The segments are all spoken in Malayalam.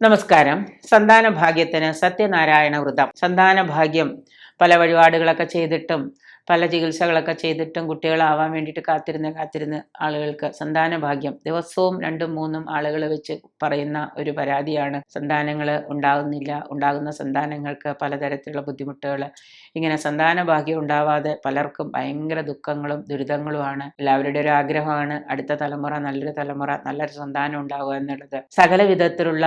നമസ്കാരം. സന്താന ഭാഗ്യത്തിന് സത്യനാരായണ വ്രതം. സന്താന ഭാഗ്യം പല വഴിപാടുകളൊക്കെ ചെയ്തിട്ടും പല ചികിത്സകളൊക്കെ ചെയ്തിട്ടും കുട്ടികളാവാൻ വേണ്ടിയിട്ട് കാത്തിരുന്ന് കാത്തിരുന്ന് ആളുകൾക്ക് സന്താന ഭാഗ്യം ദിവസവും രണ്ടും മൂന്നും ആളുകൾ വെച്ച് പറയുന്ന ഒരു പരാതിയാണ്. സന്താനങ്ങൾ ഉണ്ടാകുന്നില്ല ഉണ്ടാകുന്ന സന്താനങ്ങൾക്ക് പലതരത്തിലുള്ള ബുദ്ധിമുട്ടുകൾ ഇങ്ങനെ സന്താന ഭാഗ്യം ഉണ്ടാവാതെ പലർക്കും ഭയങ്കര ദുഃഖങ്ങളും ദുരിതങ്ങളുമാണ്. എല്ലാവരുടെ ഒരു ആഗ്രഹമാണ് അടുത്ത തലമുറ നല്ലൊരു തലമുറ നല്ലൊരു സന്താനം ഉണ്ടാവുക എന്നുള്ളത്. സകല വിധത്തിലുള്ള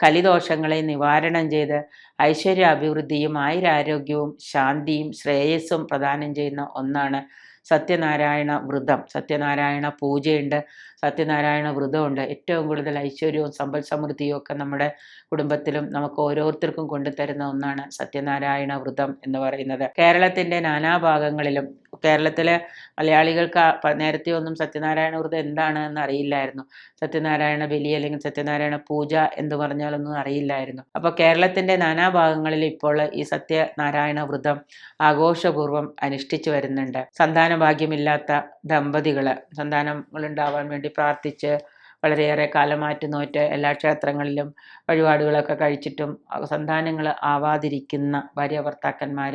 കലിദോഷങ്ങളെ നിവാരണം ചെയ്ത് ഐശ്വര്യ അഭിവൃദ്ധിയും ആയുരാരോഗ്യവും ശാന്തിയും ശ്രേയസ്സും പ്രദാനം ചെയ്യുന്ന ഒന്നാണ് സത്യനാരായണ വ്രതം. സത്യനാരായണ പൂജയുണ്ട്. സത്യനാരായണ വ്രതമുണ്ട്. ഏറ്റവും കൂടുതൽ ഐശ്വര്യവും സമ്പൽ സമൃദ്ധിയും ഒക്കെ നമ്മുടെ കുടുംബത്തിലും നമുക്ക് ഓരോരുത്തർക്കും കൊണ്ടുതരുന്ന ഒന്നാണ് സത്യനാരായണ വ്രതം എന്ന് പറയുന്നത്. കേരളത്തിന്റെ നാനാഭാഗങ്ങളിലും കേരളത്തിലെ മലയാളികൾക്ക് നേരത്തെ ഒന്നും സത്യനാരായണ വ്രതം എന്താണ് എന്ന് അറിയില്ലായിരുന്നു. സത്യനാരായണ ബലി അല്ലെങ്കിൽ സത്യനാരായണ പൂജ എന്ന് പറഞ്ഞാലൊന്നും അറിയില്ലായിരുന്നു. അപ്പോൾ കേരളത്തിന്റെ നാനാഭാഗങ്ങളിൽ ഇപ്പോൾ ഈ സത്യനാരായണ വ്രതം ആഘോഷപൂർവം അനുഷ്ഠിച്ചു വരുന്നുണ്ട്. സന്താന ഭാഗ്യമില്ലാത്ത ദമ്പതികൾ സന്താനങ്ങൾ ഉണ്ടാവാൻ വേണ്ടി പ്രാർത്ഥിച്ച് വളരെയേറെ കാലമാറ്റി നോറ്റ് എല്ലാ ക്ഷേത്രങ്ങളിലും വഴിപാടുകളൊക്കെ കഴിച്ചിട്ടും സന്താനങ്ങൾ ആവാതിരിക്കുന്ന ഭാര്യ ഭർത്താക്കന്മാർ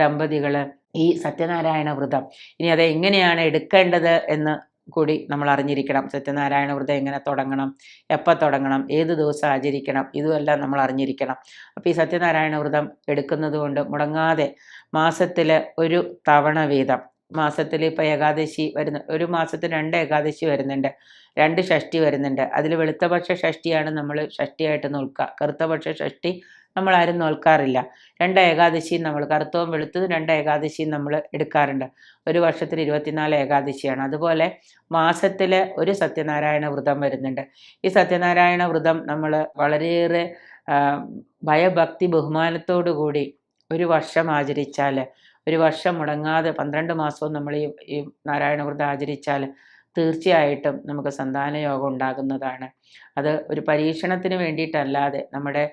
ദമ്പതികൾ ഈ സത്യനാരായണ വ്രതം. ഇനി അത് എങ്ങനെയാണ് എടുക്കേണ്ടത് എന്ന് കൂടി നമ്മൾ അറിഞ്ഞിരിക്കണം. സത്യനാരായണ വ്രതം എങ്ങനെ തുടങ്ങണം? എപ്പോൾ തുടങ്ങണം? ഏത് ദിവസം ആചരിക്കണം? ഇതുമെല്ലാം നമ്മൾ അറിഞ്ഞിരിക്കണം. അപ്പോൾ ഈ സത്യനാരായണ വ്രതം എടുക്കുന്നത് കൊണ്ട് മുടങ്ങാതെ മാസത്തിൽ ഒരു തവണ വീതം. മാസത്തിൽ ഇപ്പോൾ ഏകാദശി വരുന്ന ഒരു മാസത്തിൽ രണ്ട് ഏകാദശി വരുന്നുണ്ട്. രണ്ട് ഷഷ്ടി വരുന്നുണ്ട്. അതിൽ വെളുത്തപക്ഷ ഷഷ്ടിയാണ് നമ്മൾ ഷഷ്ടിയായിട്ട് നോക്കുക. കറുത്തപക്ഷ ഷഷ്ടി നമ്മൾ ആരും നോൽക്കാറില്ല. രണ്ട് ഏകാദശിയും നമ്മൾ കറുത്തവും വെളുത്തതും രണ്ട് ഏകാദശിയും നമ്മൾ എടുക്കാറുണ്ട്. ഒരു വർഷത്തിൽ ഇരുപത്തിനാല് ഏകാദശിയാണ്. അതുപോലെ മാസത്തിൽ ഒരു സത്യനാരായണ വ്രതം വരുന്നുണ്ട്. ഈ സത്യനാരായണ വ്രതം നമ്മൾ വളരെയേറെ ഭയഭക്തി ബഹുമാനത്തോടു കൂടി ഒരു വർഷം ആചരിച്ചാൽ ഒരു വർഷം മുടങ്ങാതെ പന്ത്രണ്ട് മാസവും നമ്മൾ ഈ ഈ നാരായണ വ്രതം ആചരിച്ചാൽ തീർച്ചയായിട്ടും നമുക്ക് സന്താന യോഗം ഉണ്ടാകുന്നതാണ്. അത് ഒരു പരീക്ഷണത്തിന് വേണ്ടിയിട്ടല്ലാതെ നമ്മുടെ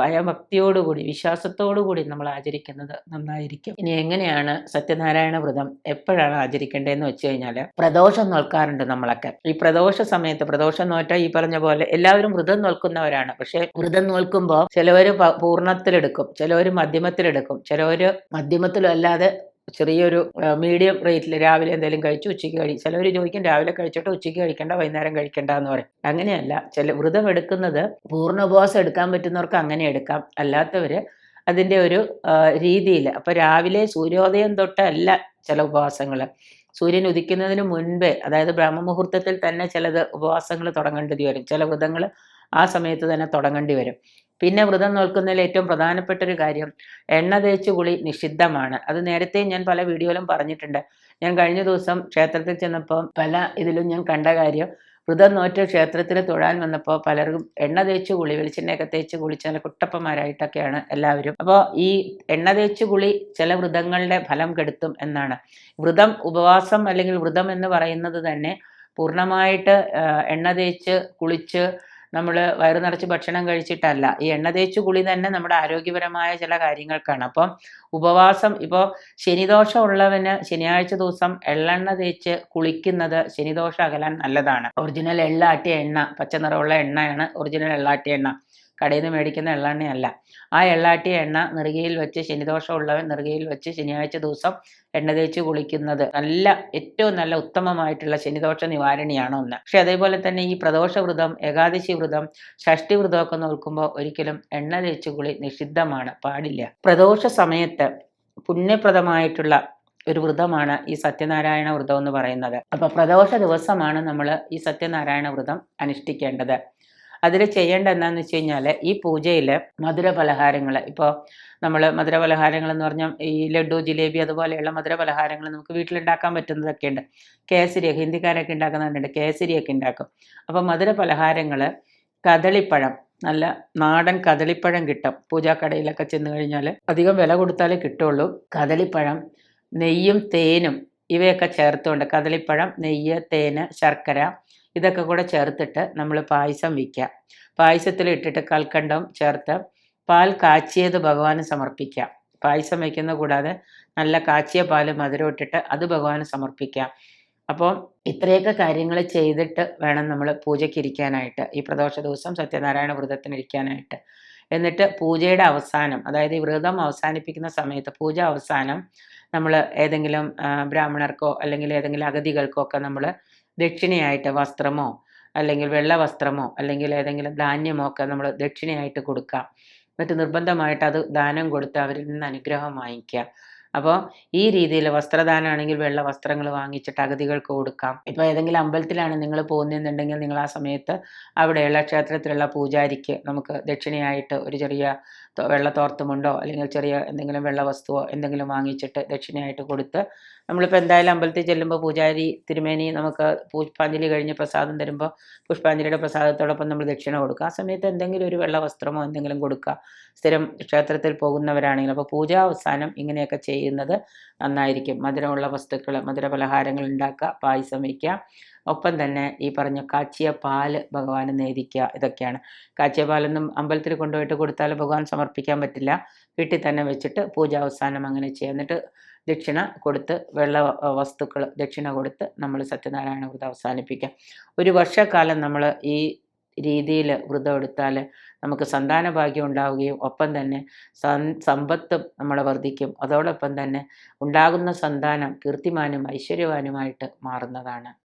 ഭയഭക്തിയോടുകൂടി വിശ്വാസത്തോടുകൂടി നമ്മൾ ആചരിക്കുന്നത് നന്നായിരിക്കും. ഇനി എങ്ങനെയാണ് സത്യനാരായണ വ്രതം എപ്പോഴാണ് ആചരിക്കേണ്ടതെന്ന് വെച്ച് കഴിഞ്ഞാൽ പ്രദോഷം നോൽക്കാറുണ്ട് നമ്മളൊക്കെ. ഈ പ്രദോഷ സമയത്ത് പ്രദോഷം നോറ്റ ഈ പറഞ്ഞ പോലെ എല്ലാവരും വ്രതം നോൽക്കുന്നവരാണ്. പക്ഷേ വ്രതം നോൽക്കുമ്പോൾ ചിലവർ പൂർണത്തിലെടുക്കും ചിലവർ മധ്യമത്തിലെടുക്കും ചിലവർ മധ്യമത്തിലും അല്ലാതെ ചെറിയൊരു മീഡിയം റേറ്റിൽ രാവിലെ എന്തെങ്കിലും കഴിച്ചു ഉച്ചയ്ക്ക് കഴി ചിലവർ ചോദിക്കും രാവിലെ കഴിച്ചിട്ട് ഉച്ചയ്ക്ക് കഴിക്കേണ്ട വൈകുന്നേരം കഴിക്കേണ്ട എന്ന് പറയും. അങ്ങനെയല്ല ചില വ്രതം എടുക്കുന്നത് പൂർണ ഉപവാസം എടുക്കാൻ പറ്റുന്നവർക്ക് അങ്ങനെ എടുക്കാം. അല്ലാത്തവർ അതിന്റെ ഒരു രീതിയിൽ അപ്പോൾ രാവിലെ സൂര്യോദയം തൊട്ടല്ല ചില ഉപവാസങ്ങൾ സൂര്യൻ ഉദിക്കുന്നതിന് മുൻപേ അതായത് ബ്രഹ്മമുഹൂർത്തത്തിൽ തന്നെ ചിലത് ഉപവാസങ്ങൾ തുടങ്ങേണ്ടത് വരും. ചില വ്രതങ്ങൾ ആ സമയത്ത് തന്നെ തുടങ്ങേണ്ടി വരും. പിന്നെ വ്രതം നോക്കുന്നതിൽ ഏറ്റവും പ്രധാനപ്പെട്ട ഒരു കാര്യം എണ്ണ തേച്ച് കുളി നിഷിദ്ധമാണ്. അത് നേരത്തെ ഞാൻ പല വീഡിയോയിലും പറഞ്ഞിട്ടുണ്ട്. ഞാൻ കഴിഞ്ഞ ദിവസം ക്ഷേത്രത്തിൽ ചെന്നപ്പോൾ പല ഇതിലും ഞാൻ കണ്ട കാര്യം വ്രതം നോറ്റ് ക്ഷേത്രത്തിൽ തൊഴാൻ വന്നപ്പോൾ പലർക്കും എണ്ണ തേച്ച് കുളി വെളിച്ചെണ്ണയൊക്കെ തേച്ച് കുളിച്ച് നല്ല കുട്ടപ്പന്മാരായിട്ടൊക്കെയാണ് എല്ലാവരും. അപ്പോൾ ഈ എണ്ണ തേച്ച് കുളി ചില വ്രതങ്ങളുടെ ഫലം കെടുത്തും എന്നാണ്. വ്രതം ഉപവാസം അല്ലെങ്കിൽ വ്രതം എന്ന് പറയുന്നത് തന്നെ പൂർണമായിട്ട് എണ്ണ തേച്ച് കുളിച്ച് നമ്മൾ വയറു നിറച്ച് ഭക്ഷണം കഴിച്ചിട്ടല്ല. ഈ എണ്ണ തേച്ച് കുളി തന്നെ നമ്മുടെ ആരോഗ്യപരമായ ചില കാര്യങ്ങൾക്കാണ്. അപ്പം ഉപവാസം ഇപ്പോൾ ശനിദോഷം ഉള്ളവന് ശനിയാഴ്ച ദിവസം എള്ളെണ്ണ തേച്ച് കുളിക്കുന്നത് ശനിദോഷം അകലാൻ നല്ലതാണ്. ഒറിജിനൽ എള്ളാട്ടിയ എണ്ണ പച്ച നിറമുള്ള എണ്ണയാണ് ഒറിജിനൽ എള്ളാട്ടിയ എണ്ണ. കടയിൽ നിന്ന് മേടിക്കുന്ന എള്ളെണ്ണയല്ല. ആ എള്ളാട്ടിയ എണ്ണ നെറുകയിൽ വെച്ച് ശനിദോഷം ഉള്ളവൻ നെറുകയിൽ വെച്ച് ശനിയാഴ്ച ദിവസം എണ്ണ തേച്ച് കുളിക്കുന്നത് നല്ല ഏറ്റവും നല്ല ഉത്തമമായിട്ടുള്ള ശനിദോഷ നിവാരണിയാണ് ഒന്ന്. പക്ഷെ അതേപോലെ തന്നെ ഈ പ്രദോഷ വ്രതം ഏകാദശി വ്രതം ഷഷ്ടി വ്രതമൊക്കെ നോക്കുമ്പോൾ ഒരിക്കലും എണ്ണ തേച്ച് കുളി നിഷിദ്ധമാണ് പാടില്ല. പ്രദോഷ സമയത്ത് പുണ്യപ്രദമായിട്ടുള്ള ഒരു വ്രതമാണ് ഈ സത്യനാരായണ വ്രതം എന്ന് പറയുന്നത്. അപ്പൊ പ്രദോഷ ദിവസമാണ് നമ്മൾ ഈ സത്യനാരായണ വ്രതം അനുഷ്ഠിക്കേണ്ടത്. അതിൽ ചെയ്യേണ്ട എന്താണെന്ന് വെച്ച് കഴിഞ്ഞാൽ ഈ പൂജയിൽ മധുര പലഹാരങ്ങൾ ഇപ്പോൾ നമ്മൾ മധുര പലഹാരങ്ങൾ എന്ന് പറഞ്ഞാൽ ഈ ലഡു ജിലേബി അതുപോലെയുള്ള മധുര പലഹാരങ്ങൾ നമുക്ക് വീട്ടിലുണ്ടാക്കാൻ പറ്റുന്നതൊക്കെ ഉണ്ട് കേസരിയൊക്കെ ഹിന്ദിക്കാരൊക്കെ ഉണ്ടാക്കുന്നുണ്ട് കേസരിയൊക്കെ ഉണ്ടാക്കും. അപ്പോൾ മധുര പലഹാരങ്ങൾ കദളിപ്പഴം നല്ല നാടൻ കദളിപ്പഴം കിട്ടും. പൂജാക്കടയിലൊക്കെ ചെന്ന് കഴിഞ്ഞാൽ അധികം വില കൊടുത്താലേ കിട്ടുള്ളൂ. കദളിപ്പഴം നെയ്യും തേനും ഇവയൊക്കെ ചേർത്തുകൊണ്ട് കദളിപ്പഴം നെയ്യ് തേന് ശർക്കര ഇതൊക്കെ കൂടെ ചേർത്തിട്ട് നമ്മൾ പായസം വയ്ക്കുക പായസത്തിൽ ഇട്ടിട്ട് കൽക്കണ്ടം ചേർത്ത് പാൽ കാച്ചിയത് ഭഗവാന് സമർപ്പിക്കാം. പായസം വയ്ക്കുന്ന കൂടാതെ നല്ല കാച്ചിയ പാൽ മധുരം ഇട്ടിട്ട് അത് ഭഗവാന് സമർപ്പിക്കാം. അപ്പോൾ ഇത്രയൊക്കെ കാര്യങ്ങൾ ചെയ്തിട്ട് വേണം നമ്മൾ പൂജയ്ക്ക് ഇരിക്കാനായിട്ട് ഈ പ്രദോഷ ദിവസം സത്യനാരായണ വ്രതത്തിന് ഇരിക്കാനായിട്ട്. എന്നിട്ട് പൂജയുടെ അവസാനം അതായത് ഈ വ്രതം അവസാനിപ്പിക്കുന്ന സമയത്ത് പൂജ അവസാനം നമ്മൾ ഏതെങ്കിലും ബ്രാഹ്മണർക്കോ അല്ലെങ്കിൽ ഏതെങ്കിലും അഗതികൾക്കോ ഒക്കെ നമ്മൾ ദക്ഷിണയായിട്ട് വസ്ത്രമോ അല്ലെങ്കിൽ വെള്ള വസ്ത്രമോ അല്ലെങ്കിൽ ഏതെങ്കിലും ധാന്യമോ ഒക്കെ നമ്മൾ ദക്ഷിണയായിട്ട് കൊടുക്കാം. എന്നിട്ട് നിർബന്ധമായിട്ട് അത് ദാനം കൊടുത്ത് അവരിൽ നിന്ന് അനുഗ്രഹം വാങ്ങിക്കുക അപ്പോൾ ഈ രീതിയിൽ വസ്ത്രദാനമാണെങ്കിൽ വെള്ള വസ്ത്രങ്ങൾ വാങ്ങിച്ചിട്ട് അഗതികൾക്ക് കൊടുക്കാം. ഇപ്പോൾ ഏതെങ്കിലും അമ്പലത്തിലാണ് നിങ്ങൾ പോകുന്നതെന്നുണ്ടെങ്കിൽ നിങ്ങൾ ആ സമയത്ത് അവിടെയുള്ള ക്ഷേത്രത്തിലുള്ള പൂജാരിക്ക് നമുക്ക് ദക്ഷിണയായിട്ട് ഒരു ചെറിയ വെള്ള തോർത്തുമുണ്ടോ അല്ലെങ്കിൽ ചെറിയ എന്തെങ്കിലും വെള്ള വസ്തുവോ എന്തെങ്കിലും വാങ്ങിച്ചിട്ട് ദക്ഷിണയായിട്ട് കൊടുത്ത് നമ്മളിപ്പോൾ എന്തായാലും അമ്പലത്തിൽ ചെല്ലുമ്പോൾ പൂജാരി തിരുമേനി നമുക്ക് പുഷ്പാഞ്ജലി കഴിഞ്ഞ് പ്രസാദം തരുമ്പോൾ പുഷ്പാഞ്ജലിയുടെ പ്രസാദത്തോടൊപ്പം നമ്മൾ ദക്ഷിണ കൊടുക്കുക. ആ സമയത്ത് എന്തെങ്കിലും ഒരു വെള്ള വസ്ത്രമോ എന്തെങ്കിലും കൊടുക്കുക. സ്ഥിരം ക്ഷേത്രത്തിൽ പോകുന്നവരാണെങ്കിൽ അപ്പോൾ പൂജാ അവസാനം ഇങ്ങനെയൊക്കെ ചെയ്യുന്നത് നന്നായിരിക്കും. മധുരമുള്ള വസ്തുക്കൾ മധുര പലഹാരങ്ങൾ ഉണ്ടാക്കുക പായസം വയ്ക്കുക. ഒപ്പം തന്നെ ഈ പറഞ്ഞ കാച്ചിയ പാൽ ഭഗവാന് നേദിക്കുക ഇതൊക്കെയാണ്. കാച്ചിയ പാലൊന്നും അമ്പലത്തിൽ കൊണ്ടുപോയിട്ട് കൊടുത്താൽ ഭഗവാൻ സമർപ്പിക്കാൻ പറ്റില്ല. വീട്ടിൽ തന്നെ വെച്ചിട്ട് പൂജ അവസാനം അങ്ങനെ ചെയ്യുക എന്നിട്ട് ദക്ഷിണ കൊടുത്ത് വെള്ള വസ്തുക്കൾ ദക്ഷിണ കൊടുത്ത് നമ്മൾ സത്യനാരായണ വ്രതം അവസാനിപ്പിക്കാം. ഒരു വർഷക്കാലം നമ്മൾ ഈ രീതിയിൽ വ്രതം എടുത്താൽ നമുക്ക് സന്താന ഭാഗ്യം ഉണ്ടാവുകയും ഒപ്പം തന്നെ സമ്പത്തും നമ്മളെ വർദ്ധിക്കും. അതോടൊപ്പം തന്നെ ഉണ്ടാകുന്ന സന്താനം കീർത്തിമാനും ഐശ്വര്യവാനുമായിട്ട് മാറുന്നതാണ്.